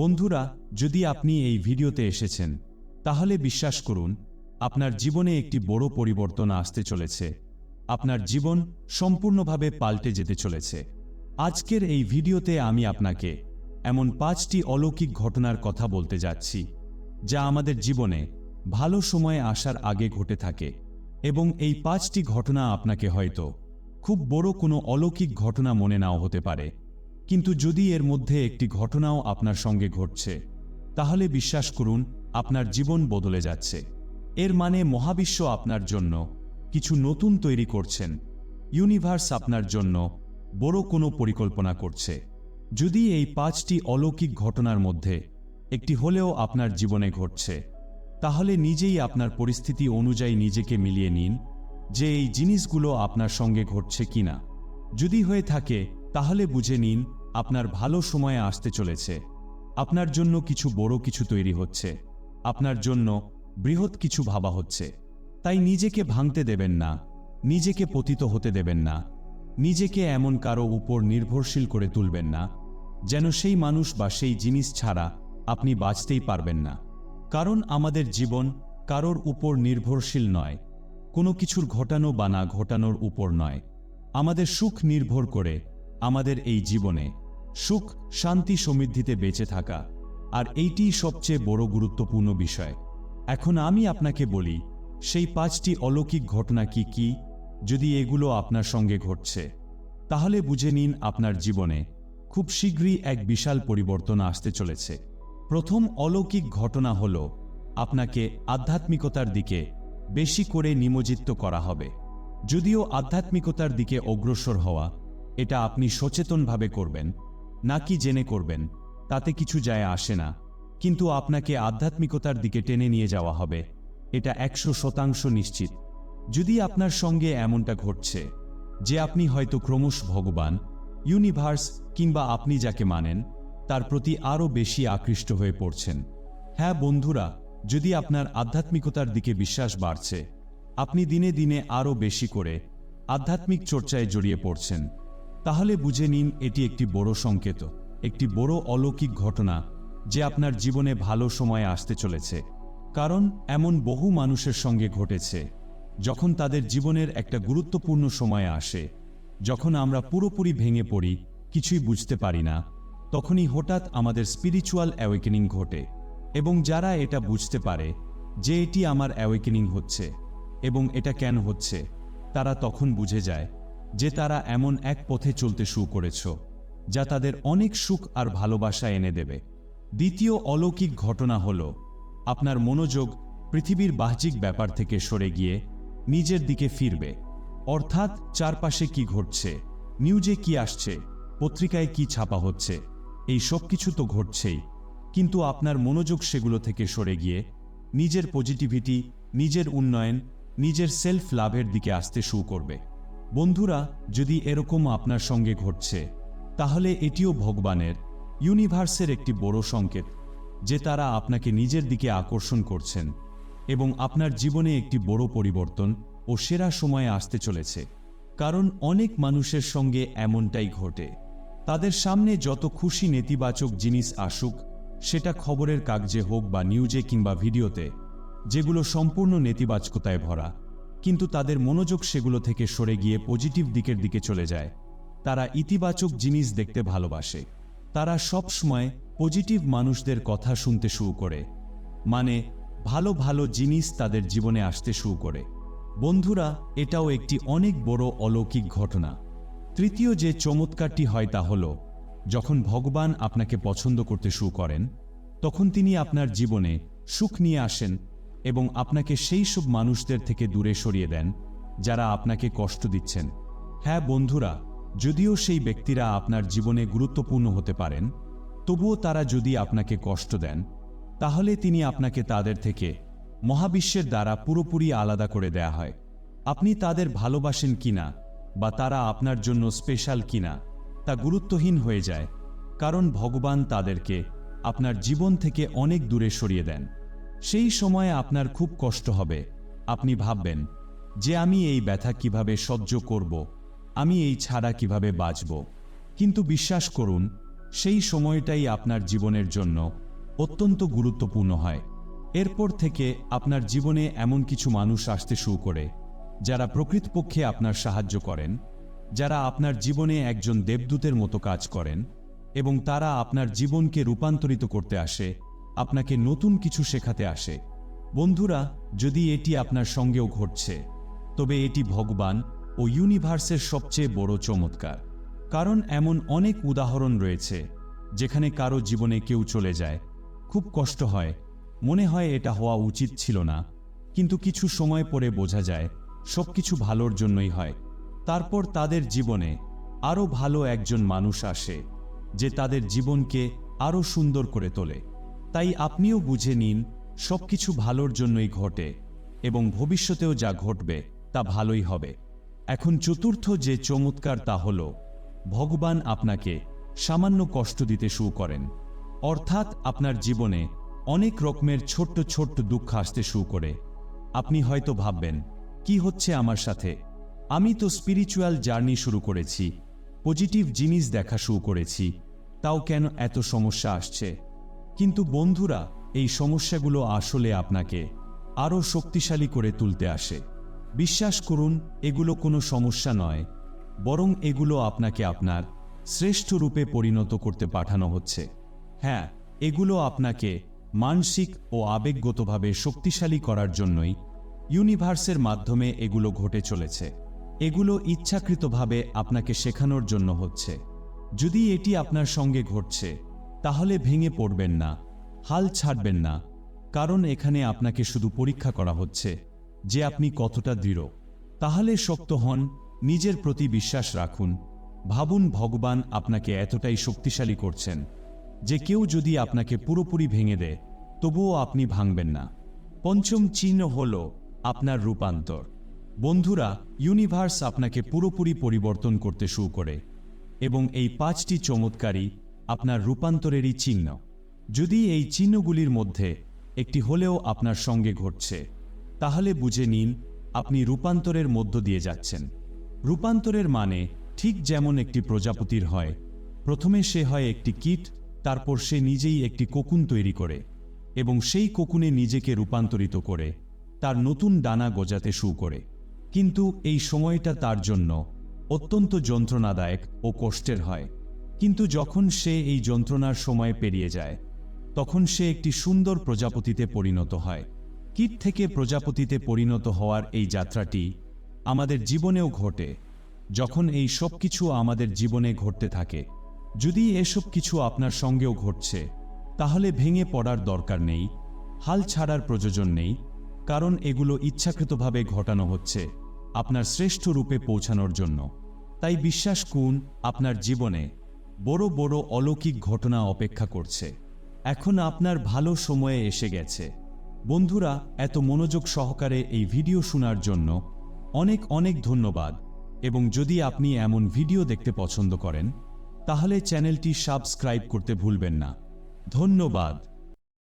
বন্ধুরা, যদি আপনি এই ভিডিওতে এসেছেন, তাহলে বিশ্বাস করুন, আপনার জীবনে একটি বড় পরিবর্তন আসতে চলেছে। আপনার জীবন সম্পূর্ণভাবে পাল্টে যেতে চলেছে। আজকের এই ভিডিওতে আমি আপনাকে এমন পাঁচটি অলৌকিক ঘটনার কথা বলতে যাচ্ছি, যা আমাদের জীবনে ভালো সময়ে আসার আগে ঘটে থাকে এবং এই পাঁচটি ঘটনা আপনাকে হয়তো খুব বড় কোনো অলৌকিক ঘটনা মনে নাও হতে পারে। কিন্তু যদি এর মধ্যে একটি ঘটনাও আপনার সঙ্গে ঘটছে, তাহলে বিশ্বাস করুন, আপনার জীবন বদলে যাচ্ছে। এর মানে মহাবিশ্ব আপনার জন্য কিছু নতুন তৈরি করছেন। ইউনিভার্স আপনার জন্য বড় কোনো পরিকল্পনা করছে। যদি এই পাঁচটি অলৌকিক ঘটনার মধ্যে একটি হলেও আপনার জীবনে ঘটছে, তাহলে নিজেই আপনার পরিস্থিতি অনুযায়ী নিজেকে মিলিয়ে নিন যে এই জিনিসগুলো আপনার সঙ্গে ঘটছে কিনা। যদি হয়ে থাকে তাহলে বুঝে নিন, আপনার ভালো সময়ে আসতে চলেছে। আপনার জন্য কিছু বড় কিছু তৈরি হচ্ছে। আপনার জন্য বৃহৎ কিছু ভাবা হচ্ছে। তাই নিজেকে ভাঙতে দেবেন না। নিজেকে পতিত হতে দেবেন না। নিজেকে এমন কারও উপর নির্ভরশীল করে তুলবেন না, যেন সেই মানুষ বা সেই জিনিস ছাড়া আপনি বাঁচতেই পারবেন না। কারণ আমাদের জীবন কারোর উপর নির্ভরশীল নয়, কোনো কিছুর ঘটানো বা না ঘটানোর উপর নয়। আমাদের সুখ নির্ভর করে আমাদের এই জীবনে সুখ, শান্তি সমৃদ্ধিতে বেঁচে থাকা, আর এইটিই সবচেয়ে বড় গুরুত্বপূর্ণ বিষয়। এখন আমি আপনাকে বলি, সেই পাঁচটি অলৌকিক ঘটনা কি কি, যদি এগুলো আপনার সঙ্গে ঘটছে। তাহলে বুঝে নিন আপনার জীবনে খুব শীঘ্রই এক বিশাল পরিবর্তন আসতে চলেছে। প্রথম অলৌকিক ঘটনা হল, আপনাকে আধ্যাত্মিকতার দিকে বেশি করে নিমজ্জিত করা হবে। যদিও আধ্যাত্মিকতার দিকে অগ্রসর হওয়া এটা আপনি সচেতনভাবে করবেন নাকি জেনে করবেন, তাতে কিছু যায় আসে না। কিন্তু আপনাকে আধ্যাত্মিকতার দিকে টেনে নিয়ে যাওয়া হবে। এটা একশো শতাংশ নিশ্চিত। যদি আপনার সঙ্গে এমনটা ঘটছে, যে আপনি হয়তো ক্রমশ ভগবান, ইউনিভার্স, কিংবা আপনি যাকে মানেন, তার প্রতি আরও বেশি আকৃষ্ট হয়ে পড়ছেন। হ্যাঁ বন্ধুরা, যদি আপনার আধ্যাত্মিকতার দিকে বিশ্বাস বাড়ছে, আপনি দিনে দিনে আরও বেশি করে আধ্যাত্মিক চর্চায় জড়িয়ে পড়ছেন। তাহলে বুঝে নিন এটি একটি বড় সংকেত, একটি বড় অলৌকিক ঘটনা যে আপনার জীবনে ভালো সময় আসতে চলেছে। কারণ এমন বহু মানুষের সঙ্গে ঘটেছে, যখন তাদের জীবনের একটা গুরুত্বপূর্ণ সময় আসে, যখন আমরা পুরোপুরি ভেঙে পড়ি, কিছুই বুঝতে পারি না, তখনই হঠাৎ আমাদের স্পিরিচুয়াল অ্যাওয়েকেনিং ঘটে এবং যারা এটা বুঝতে পারে যে এটি আমার অ্যাওয়েকেনিং হচ্ছে এবং এটা কেন হচ্ছে, তারা তখন বুঝে যায় যে তারা এমন এক পথে চলতে শুরু করেছ, যা তাদের অনেক সুখ আর ভালোবাসা এনে দেবে। দ্বিতীয় অলৌকিক ঘটনা হল, আপনার মনোযোগ পৃথিবীর বাহ্যিক ব্যাপার থেকে সরে গিয়ে নিজের দিকে ফিরবে। অর্থাৎ চারপাশে কি ঘটছে, নিউজে কি আসছে, পত্রিকায় কি ছাপা হচ্ছে, এই সব কিছু তো ঘটছেই। কিন্তু আপনার মনোযোগ সেগুলো থেকে সরে গিয়ে নিজের পজিটিভিটি নিজের উন্নয়ন, নিজের সেলফ লাভের দিকে আসতে শুরু করবে। বন্ধুরা, যদি এরকম আপনার সঙ্গে ঘটছে, তাহলে এটিও ভগবানের ইউনিভার্সের একটি বড় সংকেত, যে তারা আপনাকে নিজের দিকে আকর্ষণ করছেন এবং আপনার জীবনে একটি বড় পরিবর্তন ও সেরা সময়ে আসতে চলেছে। কারণ অনেক মানুষের সঙ্গে এমনটাই ঘটে। তাদের সামনে যত খুশি নেতিবাচক জিনিস আসুক, সেটা খবরের কাগজে হোক বা নিউজে কিংবা ভিডিওতে, যেগুলো সম্পূর্ণ নেতিবাচকতায় ভরা। কিন্তু তাদের মনোযোগ সেগুলো থেকে সরে গিয়ে পজিটিভ দিকের দিকে চলে যায়। তারা ইতিবাচক জিনিস দেখতে ভালোবাসে। তারা সব সময় পজিটিভ মানুষদের কথা শুনতে শুরু করে। মানে ভালো ভালো জিনিস তাদের জীবনে আসতে শুরু করে। বন্ধুরা, এটাও একটি অনেক বড় অলৌকিক ঘটনা। তৃতীয় যে চমৎকারটি হয় তা হল, যখন ভগবান আপনাকে পছন্দ করতে শুরু করেন, তখন তিনি আপনার জীবনে সুখ নিয়ে আসেন এবং আপনাকে সেই সব মানুষদের থেকে দূরে সরিয়ে দেন, যারা আপনাকে কষ্ট দিচ্ছেন। হ্যাঁ বন্ধুরা, যদিও সেই ব্যক্তিরা আপনার জীবনে গুরুত্বপূর্ণ হতে পারেন, তবুও তারা যদি আপনাকে কষ্ট দেন, তাহলে তিনি আপনাকে তাদের থেকে, মহাবিশ্বের দ্বারা পুরোপুরি আলাদা করে দেয়া হয়। আপনি তাদের ভালোবাসেন কিনা, বা তারা আপনার জন্য স্পেশাল কিনা, তা গুরুত্বহীন হয়ে যায়, কারণ ভগবান তাদেরকে আপনার জীবন থেকে অনেক দূরে সরিয়ে দেন। সেই সময়ে আপনার খুব কষ্ট হবে। আপনি ভাববেন, যে আমি এই ব্যথা কীভাবে সহ্য করব, আমি এই ছাড়া কীভাবে বাঁচব। কিন্তু বিশ্বাস করুন, সেই সময়টাই আপনার জীবনের জন্য অত্যন্ত গুরুত্বপূর্ণ হয়। এরপর থেকে আপনার জীবনে এমন কিছু মানুষ আসতে শুরু করে, যারা প্রকৃতপক্ষে আপনার সাহায্য করেন, যারা আপনার জীবনে একজন দেবদূতের মতো কাজ করেন এবং তারা আপনার জীবনকে রূপান্তরিত করতে আসে আপনাকে নতুন কিছু শেখাতে আসে। বন্ধুরা, যদি এটি আপনার সঙ্গেও ঘটছে, তবে এটি ভগবান ও ইউনিভার্সের সবচেয়ে বড় চমৎকার। কারণ এমন অনেক উদাহরণ রয়েছে, যেখানে কারও জীবনে কেউ চলে যায়। খুব কষ্ট হয়, মনে হয় এটা হওয়া উচিত ছিল না, কিন্তু কিছু সময় পরে বোঝা যায়, সবকিছু ভালোর জন্যই হয়। তারপর তাদের জীবনে আরও ভালো একজন মানুষ আসে, যে তাদের জীবনকে আরও সুন্দর করে তোলে। তাই আপনিও বুঝে নিন, সবকিছু ভালোর জন্যই ঘটে এবং ভবিষ্যতেও যা ঘটবে তা ভালোই হবে। এখন চতুর্থ যে চমৎকার তা হল, ভগবান আপনাকে সামান্য কষ্ট দিতে শুরু করেন। অর্থাৎ আপনার জীবনে অনেক রকমের ছোট্ট ছোট্ট দুঃখ আসতে শুরু করে। আপনি হয়তো ভাববেন, কি হচ্ছে আমার সাথে? আমি তো স্পিরিচুয়াল জার্নি শুরু করেছি পজিটিভ জিনিস দেখা শুরু করেছি, তাও কেন এত সমস্যা আসছে? কিন্তু বন্ধুরা, এই সমস্যাগুলো আসলে আপনাকে আরও শক্তিশালী করে তুলতে আসে। বিশ্বাস করুন, এগুলো কোনো সমস্যা নয়, বরং এগুলো আপনাকে আপনার শ্রেষ্ঠ রূপে পরিণত করতে পাঠানো হচ্ছে। হ্যাঁ এগুলো আপনাকে মানসিক ও আবেগগতভাবে শক্তিশালী করার জন্যই ইউনিভার্সের মাধ্যমে এগুলো ঘটে চলেছে। এগুলো ইচ্ছাকৃতভাবে আপনাকে শেখানোর জন্য হচ্ছে। যদি এটি আপনার সঙ্গে ঘটছে তাহলে ভেঙে পড়বেন না, হাল ছাড়বেন না, কারণ এখানে আপনাকে শুধু পরীক্ষা করা হচ্ছে যে আপনি কতটা দৃঢ়। তাহলে শক্ত হন, নিজের প্রতি বিশ্বাস রাখুন, ভাবুন ভগবান আপনাকে এতটাই শক্তিশালী করছেন যে কেউ যদি আপনাকে পুরোপুরি ভেঙে দেয়, তবুও আপনি ভাঙবেন না। পঞ্চম চিহ্ন হল আপনার রূপান্তর। বন্ধুরা ইউনিভার্স আপনাকে পুরোপুরি পরিবর্তন করতে শুরু করে এবং এই পাঁচটি চমৎকারী আপনার রূপান্তরেরই চিহ্ন। যদি এই চিহ্নগুলির মধ্যে একটি হলেও আপনার সঙ্গে ঘটছে, তাহলে বুঝে নিন, আপনি রূপান্তরের মধ্য দিয়ে যাচ্ছেন। রূপান্তরের মানে ঠিক যেমন একটি প্রজাপতির হয়, প্রথমে সে হয় একটি কীট, তারপর সে নিজেই একটি কোকুন তৈরি করে এবং সেই কোকুনে নিজেকে রূপান্তরিত করে, তার নতুন ডানা গজাতে শুরু করে। কিন্তু এই সময়টা তার জন্য অত্যন্ত যন্ত্রণাদায়ক ও কষ্টের হয়। কিন্তু যখন সে এই যন্ত্রণার সময় পেরিয়ে যায়, তখন সে একটি সুন্দর প্রজাপতিতে পরিণত হয়। কীট থেকে প্রজাপতিতে পরিণত হওয়ার এই যাত্রাটি আমাদের জীবনেও ঘটে। যখন এই সব কিছু আমাদের জীবনে ঘটতে থাকে, যদি এসব কিছু আপনার সঙ্গেও ঘটছে, তাহলে ভেঙে পড়ার দরকার নেই, হাল ছাড়ার প্রয়োজন নেই, কারণ এগুলো ইচ্ছাকৃতভাবে ঘটানো হচ্ছে আপনার শ্রেষ্ঠ রূপে পৌঁছানোর জন্য। তাই বিশ্বাস করুন, আপনার জীবনে বড় বড় অলৌকিক ঘটনা অপেক্ষা করছে। এখন আপনার ভালো সময়ে এসে গেছে। বন্ধুরা, এত মনোযোগ সহকারে এই ভিডিও শোনার জন্য অনেক অনেক ধন্যবাদ। এবং যদি আপনি এমন ভিডিও দেখতে পছন্দ করেন, তাহলে চ্যানেলটি সাবস্ক্রাইব করতে ভুলবেন না। ধন্যবাদ।